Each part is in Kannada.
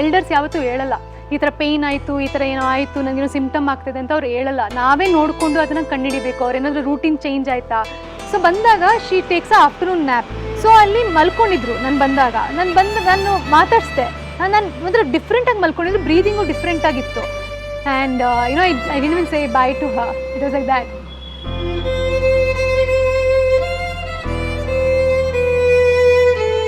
ಎಲ್ಡರ್ಸ್ ಯಾವತ್ತೂ ಹೇಳಲ್ಲ. ಈ ಥರ ಪೇಯ್ನ್ ಆಯಿತು, ಈ ಥರ ಏನೋ ಆಯಿತು ನನಗೇನೋ ಸಿಂಪ್ಟಮ್ ಆಗ್ತದೆ ಅಂತ ಅವ್ರು ಹೇಳಲ್ಲ. ನಾವೇ ನೋಡಿಕೊಂಡು ಅದನ್ನು ಕಂಡುಹಿಡಿಬೇಕು. ಅವ್ರು ಏನಾದರೂ ರೂಟೀನ್ ಚೇಂಜ್ ಆಯಿತಾ? ಸೊ ಬಂದಾಗ she takes afternoon nap so ಅಲ್ಲಿ ಮಲ್ಕೊಂಡಿದ್ರು ನಾನು ಬಂದಾಗ. ನಾನು ಬಂದು, ನಾನು ಮಾತಾಡಿಸ್ದೆ. ನಾನು ಒಂಥರ ಡಿಫ್ರೆಂಟಾಗಿ ಮಲ್ಕೊಂಡಿದ್ರು breathing ಡಿಫ್ರೆಂಟಾಗಿತ್ತು and you know I didn't even say bye to her it was like that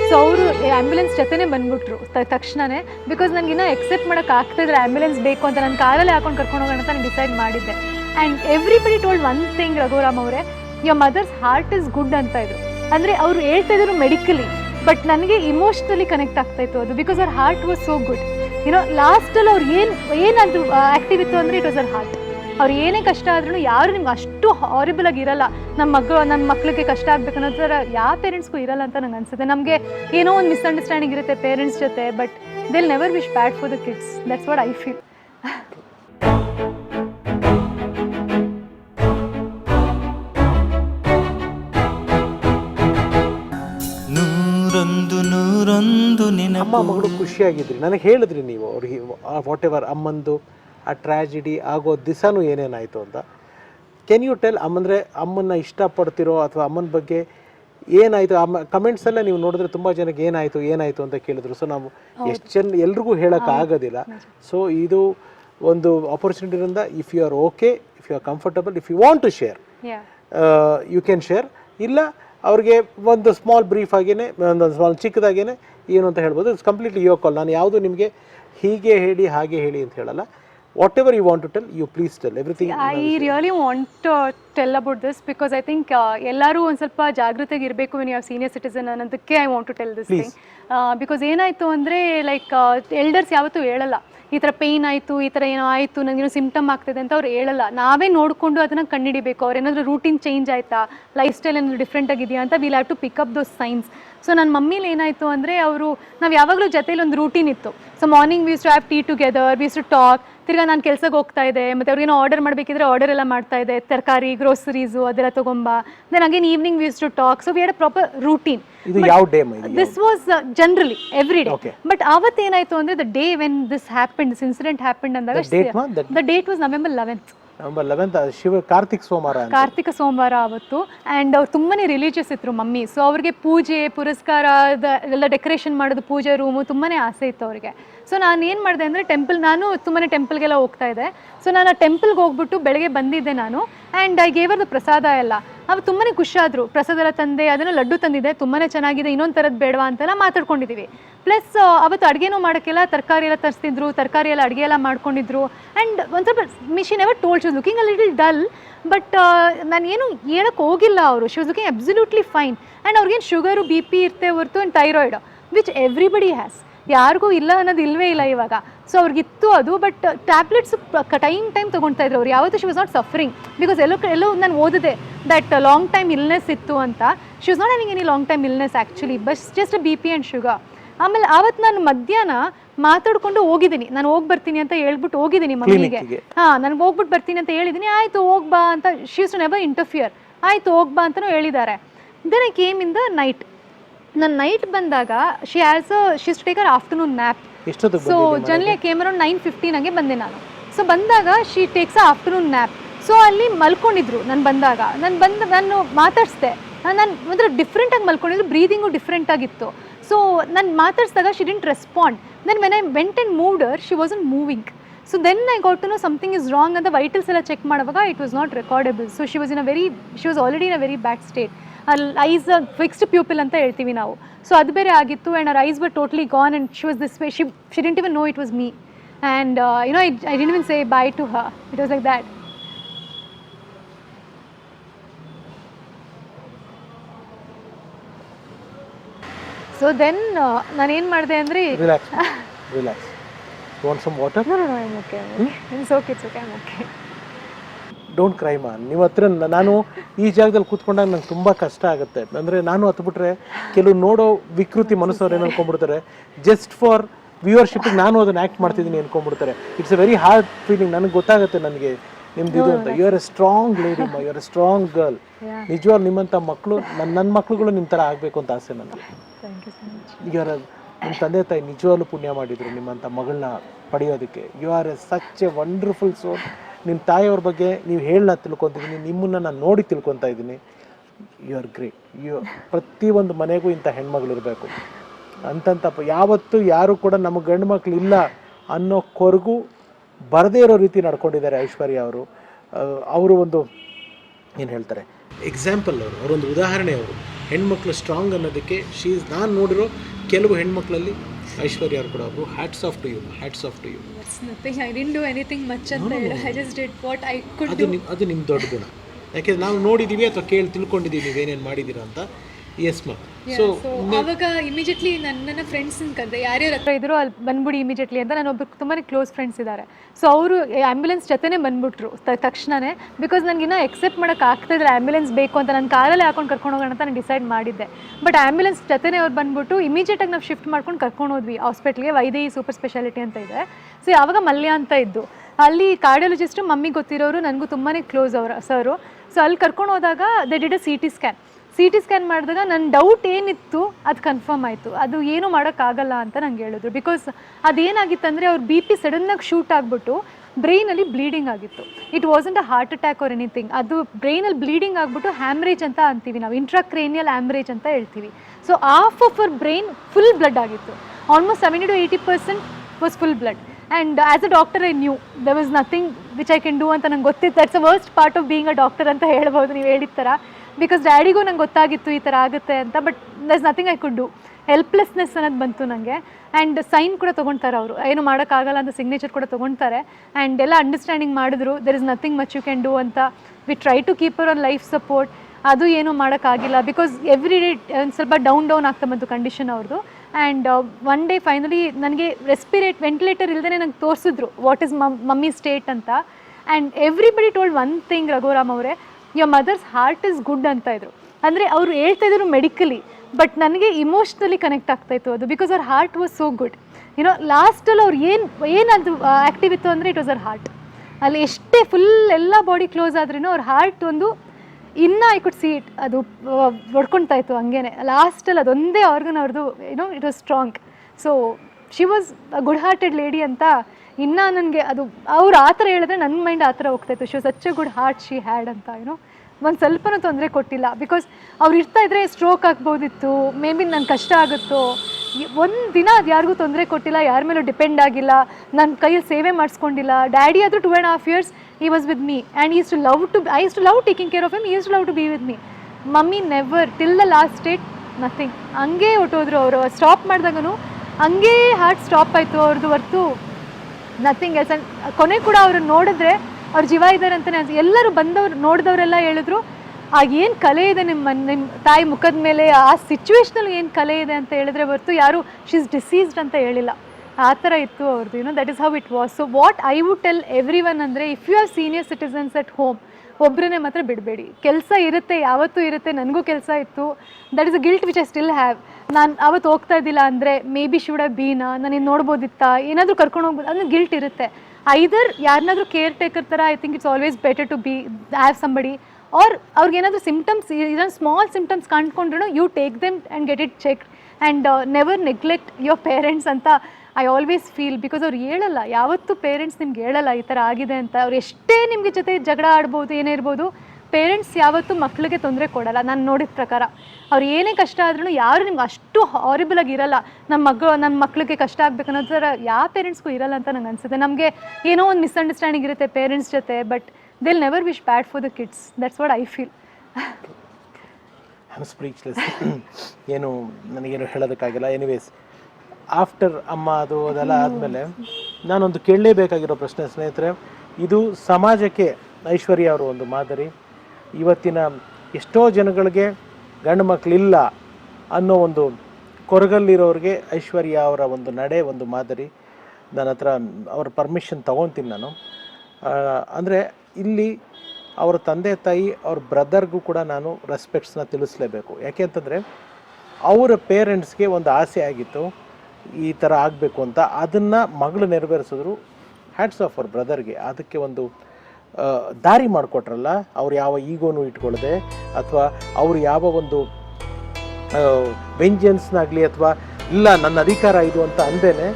so ಅವರು ಆ್ಯಂಬುಲೆನ್ಸ್ ಜೊತೆನೇ ಬಂದ್ಬಿಟ್ರು. ತಕ್ಷಣನೇ. ಬಿಕಾಸ್ ನನಗಿನ್ನ ಎಕ್ಸೆಪ್ಟ್ ಮಾಡೋಕೆ ಆಗ್ತಾಯಿದ್ರೆ ಆ್ಯಂಬುಲೆನ್ಸ್ ಬೇಕು ಅಂತ ನಾನು ಕಾರಲ್ಲಿ ಹಾಕೊಂಡು ಕರ್ಕೊಂಡು ಹೋಗೋಣ ಅಂತ ನಾನು ಡಿಸೈಡ್ ಮಾಡಿದ್ದೆ. And everybody told one thing Raghuram ಅವರೇ. Your mother's heart is good ಅಂತ ಇದ್ರು ಅಂದರೆ ಅವರು ಹೇಳ್ತಾ ಇದ್ರು ಮೆಡಿಕಲಿ ಬಟ್ ನನಗೆ ಇಮೋಷ್ನಲಿ ಕನೆಕ್ಟ್ ಆಗ್ತಾ ಇತ್ತು ಅದು. ಬಿಕಾಸ್ ಅವ್ರ heart was so good you know ಲಾಸ್ಟಲ್ಲಿ ಅವ್ರು ಏನು ಏನಾದರೂ ಆ್ಯಕ್ಟಿವ್ ಇತ್ತು ಅಂದರೆ ಇಟ್ ವಾಸ್ ಅವ್ರ ಹಾರ್ಟ್ ಅವ್ರು ಏನೇ ಕಷ್ಟ ಆದ್ರೂ ಯಾರು ನಿಮ್ಗೆ ಅಷ್ಟು ಹಾರಿಬಲ್ ಆಗಿ ಇರಲ್ಲ. ನಮ್ಮ ಮಕ್ಕಳು ನನ್ನ ಮಕ್ಳಿಗೆ ಕಷ್ಟ ಆಗ್ಬೇಕು ಅನ್ನೋ ಥರ ಯಾವ ಪೇರೆಂಟ್ಸ್ಗೂ ಇರಲ್ಲ ಅಂತ ನಂಗೆ ಅನ್ಸುತ್ತೆ. ನಮಗೆ ಏನೋ ಒಂದು ಮಿಸ್ಅಂಡರ್ಸ್ಟ್ಯಾಂಡಿಂಗ್ ಇರುತ್ತೆ ಪೇರೆಂಟ್ಸ್ ಜೊತೆ but they'll never wish bad for the kids that's what I feel ನೂರೊಂದು ನೂರೊಂದು ಅಮ್ಮ ಮಗಳು ಖುಷಿಯಾಗಿದ್ರಿ. ನನಗೆ ಹೇಳಿದ್ರಿ ನೀವು ಅವ್ರಿಗೆ ವಾಟ್ ಎವರ್ ಅಮ್ಮಂದು ಆ ಟ್ರ್ಯಾಜಿಡಿ ಆಗೋ ದಿವಸನೂ ಏನೇನಾಯಿತು ಅಂತ. ಕೆನ್ ಯು ಟೆಲ್ ಅಮ್ಮಂದರೆ ಅಮ್ಮನ್ನ ಇಷ್ಟಪಡ್ತಿರೋ ಅಥವಾ ಅಮ್ಮನ ಬಗ್ಗೆ ಏನಾಯಿತು? ಅಮ್ಮ ಕಮೆಂಟ್ಸಲ್ಲೇ ನೀವು ನೋಡಿದ್ರೆ ತುಂಬ ಜನಕ್ಕೆ ಏನಾಯಿತು ಏನಾಯಿತು ಅಂತ ಕೇಳಿದ್ರು. ಸೊ ನಾವು ಎಷ್ಟು ಜನ ಎಲ್ರಿಗೂ ಹೇಳೋಕ್ಕಾಗೋದಿಲ್ಲ ಆಗೋದಿಲ್ಲ. ಸೊ ಇದು ಒಂದು ಆಪರ್ಚುನಿಟಿಯಿಂದ if you are okay if you are comfortable if you want to share you can share ಇಲ್ಲ ಅವ್ರಿಗೆ ಒಂದು ಸ್ಮಾಲ್ ಬ್ರೀಫ್ ಆಗಿಯೇ ಒಂದು ಸ್ಮಾಲ್ ಚಿಕ್ಕದಾಗೇನೆ ಏನು ಅಂತ ಹೇಳ್ಬೋದು. ಇಟ್ಸ್ ಕಂಪ್ಲೀಟ್ಲಿ ಯುವರ್ ಕಾಲ್ ನಾನು ಯಾವುದು ನಿಮಗೆ ಹೀಗೆ ಹೇಳಿ ಹಾಗೆ ಹೇಳಿ ಅಂತ ಹೇಳಲ್ಲ. Whatever you want to tell you please tell everything I really want tell about this because I think ಎಲ್ಲರೂ ಒಂದು ಸ್ವಲ್ಪ ಜಾಗೃತೆಗೆ ಇರಬೇಕು ವೆನ್ ಯು ಸೀನಿಯರ್ ಸಿಟಿಸನ್ ಅನ್ನೋದಕ್ಕೆ I want to tell this thing because ಏನಾಯಿತು ಅಂದರೆ ಲೈಕ್ ಎಲ್ಡರ್ಸ್ ಯಾವತ್ತೂ ಹೇಳಲ್ಲ. ಈ ಥರ ಪೇಯ್ನ್ ಆಯಿತು ಈ ಥರ ಏನೋ ಆಯಿತು ನನಗೇನೋ ಸಿಮ್ಟಮ್ ಆಗ್ತಿದೆ ಅಂತ ಅವ್ರು ಹೇಳಲ್ಲ. ನಾವೇ ನೋಡಿಕೊಂಡು ಅದನ್ನು ಕಂಡುಹಿಡಿಬೇಕು. ಅವ್ರು ಏನಾದರೂ ರೂಟೀನ್ ಚೇಂಜ್ ಆಯಿತಾ? ಲೈಫ್ ಸ್ಟೈಲ್ ಏನಾದರೂ ಡಿಫ್ರೆಂಟ್ ಆಗಿದೆಯಾ ಅಂತ will have to pick up those signs so ನನ್ನ ಮಮ್ಮಿಲಿ ಏನಾಯಿತು ಅಂದರೆ ಅವರು ನಾವು ಯಾವಾಗಲೂ ಜೊತೆಲಿ ಒಂದು ರೂಟೀನ್ ಇತ್ತು. So morning we used to have tea together we used to talk ತಿರ್ಗಾ ನಾನು ಕೆಲಸಕ್ಕೆ ಹೋಗ್ತಾ ಇದೆ ಮತ್ತು ಅವ್ರಿಗೇನೋ ಆರ್ಡರ್ ಮಾಡಬೇಕಿದ್ರೆ ಆರ್ಡರ್ ಎಲ್ಲ ಮಾಡ್ತಾ ಇದೆ ತರಕಾರಿ ಗ್ರೋಸರೀಸು ಅದೆಲ್ಲ ತೊಗೊಂಬ. Then again evening we used to talk so we had a proper routine this was generally every day but but ಅವತ್ತೇನಾಯಿತು ಅಂದರೆ the day when this happened this incident happened ಅಂದಾಗ the date was November eleventh November eleventh Shiva, Kartik ಸೋಮವಾರ ಕಾರ್ತಿಕ ಸೋಮವಾರ ಅವತ್ತು ಆ್ಯಂಡ್ ಅವ್ರು ತುಂಬಾ ರಿಲೀಜಿಯಸ್ ಇದ್ರು ಮಮ್ಮಿ. ಸೊ ಅವ್ರಿಗೆ ಪೂಜೆ, ಪುರಸ್ಕಾರ, ದ- ಎಲ್ಲ ಡೆಕೋರೇಷನ್ ಮಾಡೋದು, ಪೂಜೆ ರೂಮು ತುಂಬಾ ಆಸೆ ಇತ್ತು ಅವ್ರಿಗೆ. ಸೊ ನಾನು ಏನು ಮಾಡಿದೆ ಅಂದರೆ ಟೆಂಪಲ್ ನಾನು ತುಂಬಾ ಟೆಂಪಲ್ಗೆಲ್ಲ ಹೋಗ್ತಾ ಇದ್ದೆ. ಸೊ ನಾನು ಆ ಟೆಂಪಲ್ಗೆ ಹೋಗ್ಬಿಟ್ಟು ಬೆಳಗ್ಗೆ ಬಂದಿದ್ದೆ ನಾನು. ಆ್ಯಂಡ್ ಐ ಗೇವರ್ ಪ್ರಸಾದ ಎಲ್ಲ. ಅವು ತುಂಬಾ ಖುಷಿಯಾದರು. ಪ್ರಸಾದ ಎಲ್ಲ ತಂದೆ, ಅದನ್ನು ಲಡ್ಡು ತಂದಿದ್ದೆ ತುಂಬಾ ಚೆನ್ನಾಗಿದೆ, ಇನ್ನೊಂದು ಥರದ್ದು ಬೇಡವಾ ಅಂತೆಲ್ಲ ಮಾತಾಡ್ಕೊಂಡಿದ್ದೀವಿ ಪ್ಲಸ್ ಅವತ್ತು ಅಡುಗೆನೂ ಮಾಡೋಕ್ಕೆಲ್ಲ ತರಕಾರಿ ಎಲ್ಲ ತರಿಸ್ತಿದ್ರು ತರಕಾರಿ ಎಲ್ಲ ಅಡುಗೆ ಎಲ್ಲ ಮಾಡ್ಕೊಂಡಿದ್ರು. ಆ್ಯಂಡ್ ಒಂದು ಸ್ವಲ್ಪ machine ever told she's looking a little dull but ನಾನು ಏನು ಹೇಳಕ್ಕೆ ಹೋಗಿಲ್ಲ ಅವರು. She was looking absolutely fine and ಅವ್ರಿಗೇನು ಶುಗರು ಬಿ ಪಿ ಇರುತ್ತೆ ಹೊರತು and thyroid which everybody has ಯಾರಿಗೂ ಇಲ್ಲ ಅನ್ನೋದು ಇಲ್ಲವೇ ಇಲ್ಲ ಇವಾಗ. ಸೊ ಅವ್ರಿಗಿತ್ತು ಅದು ಬಟ್ ಟ್ಯಾಬ್ಲೆಟ್ಸ್ ಟೈಮ್ ಟೈಮ್ ತೊಗೊಳ್ತಾ ಇದ್ರು ಅವ್ರು. ಯಾವತ್ತೂ she was not suffering because ಎಲ್ಲೋ ಎಲ್ಲೋ ನಾನು ಓದಿದೆ ದಟ್ ಲಾಂಗ್ ಟೈಮ್ ಇಲ್ನೆಸ್ ಇತ್ತು ಅಂತ. She was not having any long time illness actually bus just B P and sugar ಆಮೇಲೆ ಆವತ್ತು ನಾನು ಮಧ್ಯಾಹ್ನ ಮಾತಾಡ್ಕೊಂಡು ಹೋಗಿದ್ದೀನಿ. ನಾನು ಹೋಗಿ ಬರ್ತೀನಿ ಅಂತ ಹೇಳ್ಬಿಟ್ಟು ಹೋಗಿದ್ದೀನಿ ಮಮ್ಮಿಗೆ. ಹಾಂ ನನಗೆ ಹೋಗ್ಬಿಟ್ಟು ಬರ್ತೀನಿ ಅಂತ ಹೇಳಿದ್ದೀನಿ. ಆಯಿತು ಹೋಗ್ಬಾ ಅಂತ. ಶೀಸ್ ಟು ನೆವರ್ ಇಂಟರ್ಫಿಯರ್ ಆಯಿತು ಹೋಗ್ಬಾ ಅಂತಲೂ ಹೇಳಿದ್ದಾರೆ. Then I came in the night ನಾನು ನೈಟ್ ಬಂದಾಗ she has she's take her afternoon nap so generally came around nine ಫಿಫ್ಟೀನಾಗೆ ಬಂದೆ ನಾನು. ಸೊ ಬಂದಾಗ she takes a afternoon nap so ಅಲ್ಲಿ ಮಲ್ಕೊಂಡಿದ್ರು ನಾನು ಬಂದಾಗ. ನಾನು ಬಂದು ನಾನು ಮಾತಾಡಿಸ್ದೆ. ನಾನು ಅಂದರೆ ಡಿಫ್ರೆಂಟಾಗಿ ಮಲ್ಕೊಂಡಿದ್ರು ಬ್ರೀದಿಂಗು ಡಿಫ್ರೆಂಟಾಗಿತ್ತು ಸೊ ನಾನು ಮಾತಾಡಿಸಿದಾಗ she didn't respond then when I went and moved her she was unmoving so then I got to know something is wrong ಅಂತ ವೈಟಲ್ಸ್ ಎಲ್ಲ ಚೆಕ್ ಮಾಡುವಾಗ it was not recordable so she was in a very she was already in a very bad state ಅಲ್ಲಿ ಐಸ್ ಫಿಕ್ಸ್ಡ್ ಪ್ಯೂಪಿಲ್ ಅಂತ ಹೇಳ್ತೀವಿ ನಾವು. ಸೊ ಅದು ಬೇರೆ ಆಗಿತ್ತು and her eyes were totally gone and she was this way she she didn't even know it was me and you know I I didn't even say bye to her it was like that so then ನಾನೇನು ಮಾಡಿದೆ ಅಂದ್ರೆ relax relax want some water no no I am I'm okay. Okay it's okay I I'm okay. Don't cry man ನಿಮ್ಮ ಹತ್ರ ನಾನು ಈ ಜಾಗದಲ್ಲಿ ಕೂತ್ಕೊಂಡಾಗ ನಂಗೆ ತುಂಬ ಕಷ್ಟ ಆಗುತ್ತೆ. ಅಂದರೆ ನಾನು ಹತ್ಬಿಟ್ರೆ ಕೆಲವು ನೋಡೋ ವಿಕೃತಿ ಮನಸ್ಸವ್ರು ಏನು ಅನ್ಕೊಂಡ್ಬಿಡ್ತಾರೆ. ಜಸ್ಟ್ ಫಾರ್ ವ್ಯೂವರ್ಶಿಪ್ಗೆ ನಾನು ಅದನ್ನ ಆ್ಯಕ್ಟ್ ಮಾಡ್ತಿದ್ದೀನಿ ಅನ್ಕೊಂಡ್ಬಿಡ್ತಾರೆ. It's a very hard feeling ನನಗೆ ಗೊತ್ತಾಗುತ್ತೆ ನನಗೆ ನಿಮ್ದು ಇದು ಅಂತ. You are a strong lady you are a strong girl ನಿಜವಾಗ್ ನಿಮ್ಮಂಥ ಮಕ್ಕಳು ನನ್ನ ನನ್ನ ಮಕ್ಕಳುಗಳು ನಿಮ್ಮ ಥರ ಆಗಬೇಕು ಅಂತ ಆಸೆ ನನಗೆ. ಯು ಆರ್ ನಿಮ್ಮ ತಂದೆ ತಾಯಿ ನಿಜವಾಗ್ಲೂ ಪುಣ್ಯ ಮಾಡಿದರು ನಿಮ್ಮಂಥ ಮಗಳನ್ನ ಪಡೆಯೋದಕ್ಕೆ. You are a such a wonderful soul ನಿಮ್ಮ ತಾಯಿಯವ್ರ ಬಗ್ಗೆ ನೀವು ಹೇಳನ್ನ ತಿಳ್ಕೊತಿದ್ದೀನಿ ನಿಮ್ಮನ್ನು ನಾನು ನೋಡಿ ತಿಳ್ಕೊತಾ ಇದ್ದೀನಿ. ಯು ಆರ್ ಗ್ರೇಟ್ ಯು ಪ್ರತಿಯೊಂದು ಮನೆಗೂ ಇಂಥ ಹೆಣ್ಮಗಳಿರಬೇಕು ಅಂತಂತ ಯಾವತ್ತೂ ಯಾರು ಕೂಡ ನಮ್ಮ ಗಂಡು ಮಕ್ಳು ಇಲ್ಲ ಅನ್ನೋ ಕೊರಗು ಬರದೇ ಇರೋ ರೀತಿ ನಡ್ಕೊಂಡಿದ್ದಾರೆ ಐಶ್ವರ್ಯ ಅವರು. ಅವರು ಒಂದು ಏನು ಹೇಳ್ತಾರೆ? ಎಕ್ಸಾಂಪಲ್ ಅವರು ಅವರೊಂದು ಉದಾಹರಣೆ ಅವರು. ಹೆಣ್ಮಕ್ಳು ಸ್ಟ್ರಾಂಗ್ ಅನ್ನೋದಕ್ಕೆ ಶೀಸ್ ನಾನು ನೋಡಿರೋ ಕೆಲವು ಹೆಣ್ಮಕ್ಳಲ್ಲಿ ಐಶ್ವರ್ಯ ಅವರು ಕೂಡ ಅವರು hats off to you hats off to you didn't do anything much ಅಂತ I just did what I could ಅದು ನಿಮ್ಮ ಅದು ನಿಮ್ಮ ದೊಡ್ಡ ಗುಣ. ಯಾಕೆಂದ್ರೆ ನಾವು ನೋಡಿದ್ದೀವಿ ಅಥವಾ ಕೇಳಿ ತಿಳ್ಕೊಂಡಿದ್ದೀವಿ ನೀವೇನೇನು ಮಾಡಿದ್ದೀರಾ ಅಂತ. ಎಸ್ ಮ್ಯಾಮ್ ಸೊ ಅವಾಗ ಇಮಿಡಿಯೇಟ್ಲಿ ನನ್ನ ನನ್ನ ಫ್ರೆಂಡ್ಸ್ ಕರೆದೆ ಯಾರ್ಯಾರ ಹತ್ರ ಇದ್ರು ಅಲ್ಲಿ ಬಂದ್ಬಿಡಿ ಇಮಿಡಿಯೇಟ್ಲಿ ಅಂತ ನಾನು ಒಬ್ಬರು ತುಂಬಾ ಕ್ಲೋಸ್ ಫ್ರೆಂಡ್ಸ್ ಇದ್ದಾರೆ ಸೊ ಅವರು ಆ್ಯಂಬುಲೆನ್ಸ್ ಜೊತೆನೇ ಬಂದ್ಬಿಟ್ರು ತಕ್ಷಣನೇ ಬಿಕಾಸ್ ನನಗಿನ್ನ ಎಕ್ಸೆಪ್ಟ್ ಮಾಡೋಕೆ ಆಗ್ತಾಯಿದ್ರೆ ಆ್ಯಂಬುಲೆನ್ಸ್ ಬೇಕು ಅಂತ ನಾನು ಕಾರಲ್ಲೇ ಹಾಕೊಂಡು ಕರ್ಕೊಂಡು ಹೋಗೋಣ ಅಂತ ನಾನು ಡಿಸೈಡ್ ಮಾಡಿದ್ದೆ. ಬಟ್ ಆ್ಯಂಬುಲೆನ್ಸ್ ಜೊತೆನೇ ಅವ್ರು ಬಂದ್ಬಿಟ್ಟು ಇಮಿಡಿಯೇಟಾಗಿ ನಾವು ಶಿಫ್ಟ್ ಮಾಡ್ಕೊಂಡು ಕರ್ಕೊಂಡು ಹೋದ್ವಿ. ಹಾಸ್ಪಿಟ್ಲ್ಗೆ ವೈದೇಹಿ ಸೂಪರ್ ಸ್ಪೆಷಾಲಿಟಿ ಅಂತ ಇದೆ. ಸೊ ಯಾವಾಗ ಮಲ್ಯ ಅಂತ ಇದ್ದು. ಅಲ್ಲಿ ಕಾರ್ಡಿಯಾಲಜಿಸ್ಟು ಮಮ್ಮಿ ಗೊತ್ತಿರೋರು ನನಗೂ ತುಂಬಾ ಕ್ಲೋಸ್ ಅವರು ಸರು. ಸೊ ಅಲ್ಲಿ ಕರ್ಕೊಂಡು ಹೋದಾಗ they did a C T scan C T scan ಮಾಡಿದಾಗ ನನ್ನ ಡೌಟ್ ಏನಿತ್ತು, ಅದು ಕನ್ಫರ್ಮ್ ಆಯಿತು. ಅದು ಏನು ಮಾಡೋಕ್ಕಾಗಲ್ಲ ಅಂತ ನಂಗೆ ಹೇಳಿದ್ರು. ಬಿಕಾಸ್ ಅದೇನಾಗಿತ್ತಂದರೆ ಅವ್ರ ಬಿ ಪಿ ಸಡನ್ನಾಗಿ ಶೂಟ್ ಆಗಿಬಿಟ್ಟು ಬ್ರೈನಲ್ಲಿ ಬ್ಲೀಡಿಂಗ್ ಆಗಿತ್ತು. It wasn't a heart attack or anything ಅದು ಬ್ರೈನಲ್ಲಿ ಬ್ಲೀಡಿಂಗ್ ಆಗಿಬಿಟ್ಟು ಹ್ಯಾಮ್ರೇಜ್ ಅಂತ ಅಂತೀವಿ ನಾವು. ಇಂಟ್ರಾಕ್ರೇನಿಯಲ್ ಹ್ಯಾಮ್ರೇಜ್ ಅಂತ ಹೇಳ್ತೀವಿ. So of of her brain full blood ಆಗಿತ್ತು. Almost seventy to eighty percent was full blood and as a doctor I knew the was nothing which I can do ಅಂತ ನಂಗೆ ಗೊತ್ತಿತ್ತು. That's a worst part of being a doctor ಅಂತ ಹೇಳ್ಬೋದು, ನೀವು ಹೇಳಿದ ಥರ ಬಿಕಾಸ್ ಡ್ಯಾಡಿಗೂ ನಂಗೆ ಗೊತ್ತಾಗಿತ್ತು ಈ ಥರ ಆಗುತ್ತೆ ಅಂತ but this nothing I could do helplessness ಅನ್ನೋದು ಬಂತು ನನಗೆ ಆ್ಯಂಡ್ ಸೈನ್ ಕೂಡ ತೊಗೊಳ್ತಾರೆ ಅವರು. ಏನು ಮಾಡೋಕ್ಕಾಗಲ್ಲ ಅಂತ ಸಿಗ್ನೇಚರ್ ಕೂಡ ತೊಗೊಳ್ತಾರೆ ಆ್ಯಂಡ್ ಎಲ್ಲ ಅಂಡರ್ಸ್ಟ್ಯಾಂಡಿಂಗ್ ಮಾಡಿದ್ರು there is nothing much you can do ಅಂತ. We try to keep her on life support ಅದು ಏನೂ ಮಾಡೋಕ್ಕಾಗಿಲ್ಲ. ಬಿಕಾಸ್ ಎವ್ರಿ ಡೇ ಒಂದು ಸ್ವಲ್ಪ ಡೌನ್ ಡೌನ್ ಆಗ್ತಾ ಬಂತು ಕಂಡೀಷನ್ ಅವ್ರದ್ದು ಆ್ಯಂಡ್ ಒನ್ ಡೇ ಫೈನಲಿ ನನಗೆ ರೆಸ್ಪಿರೇಟ್ ವೆಂಟಿಲೇಟರ್ ಇಲ್ಲದೇ ನಂಗೆ ತೋರಿಸಿದ್ರು what is mum mummy state ಅಂತ. And everybody told one thing Raghuram ಅವರೇ. Your mother's heart is good ಅಂತ ಇದ್ರು. ಅಂದರೆ ಅವರು ಹೇಳ್ತಾ ಇದ್ರು ಮೆಡಿಕಲಿ ಬಟ್ ನನಗೆ ಇಮೋಷ್ನಲಿ ಕನೆಕ್ಟ್ ಆಗ್ತಾಯಿತ್ತು ಅದು ಬಿಕಾಸ್ ಅವ್ರ heart was so good you know ಲಾಸ್ಟಲ್ಲಿ ಅವ್ರು ಏನು ಏನು ಅದು ಆ್ಯಕ್ಟಿವ್ ಇತ್ತು ಅಂದರೆ ಇಟ್ ವಾಸ್ ಅವ್ರ ಹಾರ್ಟ್ ಅಲ್ಲಿ ಎಷ್ಟೇ ಫುಲ್ ಎಲ್ಲ ಬಾಡಿ ಕ್ಲೋಸ್ ಆದ್ರೂ ಅವ್ರ ಹಾರ್ಟ್ ಒಂದು ಇನ್ನು ಐ ಕುಡ್ ಸಿ ಇಟ್ ಅದು ಹೊಡ್ಕೊಳ್ತಾ ಇತ್ತು ಹಂಗೇನೆ. ಲಾಸ್ಟಲ್ಲಿ ಅದೊಂದೇ ಆರ್ಗನ್ ಅವ್ರದ್ದು you know it was strong so she was a good hearted lady ಅಂತ ಇನ್ನೂ ನನಗೆ ಅದು ಅವ್ರು ಆ ಥರ ಹೇಳಿದ್ರೆ ನನ್ನ ಮೈಂಡ್ ಆ ಥರ ಹೋಗ್ತಾಯಿತ್ತು she was such a good heart she had ಅಂತ ಏನೋ ಒಂದು ಸ್ವಲ್ಪನೂ ತೊಂದರೆ ಕೊಟ್ಟಿಲ್ಲ. ಬಿಕಾಸ್ ಅವ್ರು ಇರ್ತಾ ಇದ್ರೆ ಸ್ಟ್ರೋಕ್ ಆಗ್ಬೋದಿತ್ತು ಮೇ ಬಿ ನನ್ನ ಕಷ್ಟ ಆಗುತ್ತೋ ಒಂದು ದಿನ ಅದು ಯಾರಿಗೂ ತೊಂದರೆ ಕೊಟ್ಟಿಲ್ಲ, ಯಾರ ಮೇಲೂ ಡಿಪೆಂಡ್ ಆಗಿಲ್ಲ ನನ್ನ ಕೈಯಲ್ಲಿ ಸೇವೆ ಮಾಡಿಸ್ಕೊಂಡಿಲ್ಲ. ಡ್ಯಾಡಿ ಆದರೂ two and half years he was with me and he's to love to I is to love taking care of him he's to love to be with me mummy never till the last date nothing ಹಂಗೆ ಹೊಟ್ಟೋದ್ರು ಅವರು. ಸ್ಟಾಪ್ ಮಾಡಿದಾಗೂ ಹಂಗೇ ಹಾರ್ಟ್ ಸ್ಟಾಪ್ ಆಯಿತು ಅವ್ರದ್ದು ಹೊರ್ತು. ನಥಿಂಗ್ ಎಲ್ಸ್ ಆ್ಯಂಡ್ ಕೊನೆ ಕೂಡ ಅವ್ರನ್ನ ನೋಡಿದ್ರೆ ಅವ್ರ ಜೀವ ಇದ್ದಾರೆ ಅಂತಲೇ ಅನ್ಸಿ, ಎಲ್ಲರೂ ಬಂದವ್ರು, ನೋಡಿದವರೆಲ್ಲ ಹೇಳಿದ್ರು, ಆಗ ಏನು ಕಲೆ ಇದೆ ನಿಮ್ಮ ನಿಮ್ಮ ತಾಯಿ ಮುಖದ ಮೇಲೆ? ಆ ಸಿಚುವೇಶ್ನಲ್ಲಿ ಏನು ಕಲೆ ಇದೆ ಅಂತ ಹೇಳಿದ್ರೆ ಹೊರ್ತು ಯಾರು ಶಿ ಇಸ್ ಡಿಸೀಸ್ಡ್ ಅಂತ ಹೇಳಿಲ್ಲ. ಆ ಥರ ಇತ್ತು ಅವ್ರದ್ದು you know that is how it was so what I would tell every one ಅಂದರೆ if you are senior citizens at home ಒಬ್ಬರನ್ನೇ ಮಾತ್ರ ಬಿಡಬೇಡಿ. ಕೆಲಸ ಇರುತ್ತೆ, ಯಾವತ್ತೂ ಇರುತ್ತೆ, ನನಗೂ ಕೆಲಸ ಇತ್ತು. That is a guilt which I still have ನಾನು ಅವತ್ತು ಹೋಗ್ತಾ ಇದ್ದಿಲ್ಲ ಅಂದರೆ ಮೇ ಬಿ ಶಿವಡ ಬೀನ ನಾನು ಇನ್ನು ನೋಡ್ಬೋದಿತ್ತಾ? ಏನಾದರೂ ಕರ್ಕೊಂಡು ಹೋಗ್ಬೋದು. ಅದನ್ನ ಗಿಲ್ಟ್ ಇರುತ್ತೆ. ಐದರ್ ಯಾರನ್ನಾದ್ರೂ ಕೇರ್ ಟೇಕರ್ ಥರ I think it's always better to be have somebody or ಅವ್ರಿಗೇನಾದರೂ symptoms ಇದೊಂದು small symptoms ಕಂಡುಕೊಂಡ್ರೂ you take them and get it check and never neglect your parents ಅಂತ ಐ ಆಲ್ವೇಸ್ ಫೀಲ್ ಬಿಕಾಸ್ ಅವ್ರು ಹೇಳಲ್ಲ. ಯಾವತ್ತೂ ಪೇರೆಂಟ್ಸ್ ನಿಮ್ಗೆ ಹೇಳಲ್ಲ ಈ ಥರ ಆಗಿದೆ ಅಂತ. ಅವ್ರು ಎಷ್ಟೇ ನಿಮಗೆ ಜೊತೆ ಜಗಳ ಆಡ್ಬೋದು, ಏನೇ ಇರ್ಬೋದು ಪೇರೆಂಟ್ಸ್ ಯಾವತ್ತೂ ಮಕ್ಕಳಿಗೆ ತೊಂದರೆ ಕೊಡಲ್ಲ. ನಾನು ನೋಡಿದ ಪ್ರಕಾರ. ಅವ್ರು ಏನೇ ಕಷ್ಟ ಆದ್ರೂ ಯಾರು ನಿಮ್ಗೆ ಅಷ್ಟು ಹಾರಿಬಲ್ ಆಗಿ ಇರಲ್ಲ. ನಮ್ಮ ಮಗಳು ನಮ್ಮ ಮಕ್ಕಳಿಗೆ ಕಷ್ಟ ಆಗ್ಬೇಕು ಅನ್ನೋ ಥರ ಯಾವ ಪೇರೆಂಟ್ಸ್ಗೂ ಇರಲ್ಲ ಅಂತ ನಂಗೆ ಅನ್ಸುತ್ತೆ. ನಮಗೆ ಏನೋ ಒಂದು ಮಿಸ್ಅಂಡರ್ಸ್ಟ್ಯಾಂಡಿಂಗ್ ಇರುತ್ತೆ ಪೇರೆಂಟ್ಸ್ ಜೊತೆ but they'll never wish bad for the kids that's what I feel I'm speechless ಏನು, ನನಗೇನು ಹೇಳೋದಕ್ಕಾಗಿಲ್ಲ. ಎನಿವೇಸ್ ಆಫ್ಟರ್ ಅಮ್ಮ ಅದು ಅದೆಲ್ಲ ಆದಮೇಲೆ ನಾನೊಂದು ಕೇಳಲೇಬೇಕಾಗಿರೋ ಪ್ರಶ್ನೆ ಸ್ನೇಹಿತರೆ, ಇದು ಸಮಾಜಕ್ಕೆ ಐಶ್ವರ್ಯ ಅವರು ಒಂದು ಮಾದರಿ. ಇವತ್ತಿನ ಎಷ್ಟೋ ಜನಗಳಿಗೆ ಗಂಡು ಮಕ್ಕಳಿಲ್ಲ ಅನ್ನೋ ಒಂದು ಕೊರಗಲ್ಲಿರೋರಿಗೆ ಐಶ್ವರ್ಯ ಅವರ ಒಂದು ನಡೆ, ಒಂದು ಮಾದರಿ. ನನ್ನ ಹತ್ರ ಅವ್ರ ಪರ್ಮಿಷನ್ ತೊಗೊತೀನಿ ನಾನು. ಅಂದರೆ ಇಲ್ಲಿ ಅವರ ತಂದೆ, ತಾಯಿ, ಅವ್ರ ಬ್ರದರ್ಗೂ ಕೂಡ ನಾನು ರೆಸ್ಪೆಕ್ಟ್ಸ್ನ ತಿಳಿಸ್ಲೇಬೇಕು. ಯಾಕೆ ಅಂತಂದರೆ ಅವರ ಪೇರೆಂಟ್ಸ್ಗೆ ಒಂದು ಆಸೆ ಆಗಿತ್ತು, ಈ ಥರ ಆಗಬೇಕು ಅಂತ. ಅದನ್ನು ಮಗಳು ನೆರವೇರಿಸಿದ್ರು ಹ್ಯಾಟ್ಸ್ ಆಫ್ ಅವ್ರ ಬ್ರದರ್ಗೆ ಅದಕ್ಕೆ ಒಂದು ದಾರಿ ಮಾಡಿಕೊಟ್ರಲ್ಲ, ಅವ್ರು ಯಾವ ಈಗೋನು ಇಟ್ಕೊಳ್ಳದೆ ಅಥವಾ ಅವರು ಯಾವ ಒಂದು ವೆಂಜನ್ಸ್ನಾಗಲಿ ಅಥವಾ ಇಲ್ಲ ನನ್ನ ಅಧಿಕಾರ ಇದು ಅಂತ ಅಂದೇನೆ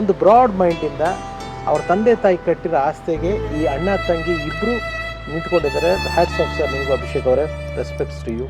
ಒಂದು ಬ್ರಾಡ್ ಮೈಂಡಿಂದ ಅವ್ರ ತಂದೆ ತಾಯಿ ಕಟ್ಟಿರೋ ಆಸ್ತಿಗೆ ಈ ಅಣ್ಣ, ತಂಗಿ ಇಬ್ಬರು ನಿಂತ್ಕೊಂಡಿದ್ದಾರೆ. ಹ್ಯಾಟ್ಸ್ ಆಫ್ ಸರ್ ನಿಮಗೂ ಅಭಿಷೇಕ್ ಅವರೇ. Respects to you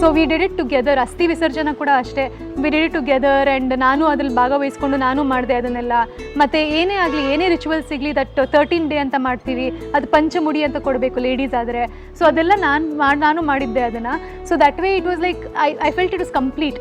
so we did it together ಅಸ್ಥಿ ವಿಸರ್ಜನೆ ಕೂಡ ಅಷ್ಟೇ. We did it together and ನಾನು ಅದ್ರಲ್ಲಿ ಭಾಗವಹಿಸ್ಕೊಂಡು ನಾನು ಮಾಡಿದೆ ಅದನ್ನೆಲ್ಲ. ಮತ್ತು ಏನೇ ಆಗಲಿ, ಏನೇ ರಿಚುವಲ್ಸ್ ಸಿಗಲಿ ದಟ್ ತರ್ಟೀನ್ ಡೇ ಅಂತ ಮಾಡ್ತೀವಿ. ಅದು ಪಂಚಮುಡಿ ಅಂತ ಕೊಡಬೇಕು ಲೇಡೀಸ್ ಆದರೆ. ಸೊ ಅದೆಲ್ಲ ನಾನು ನಾನು ಮಾಡಿದ್ದೆ ಅದನ್ನು. So that way it was like I I felt it is complete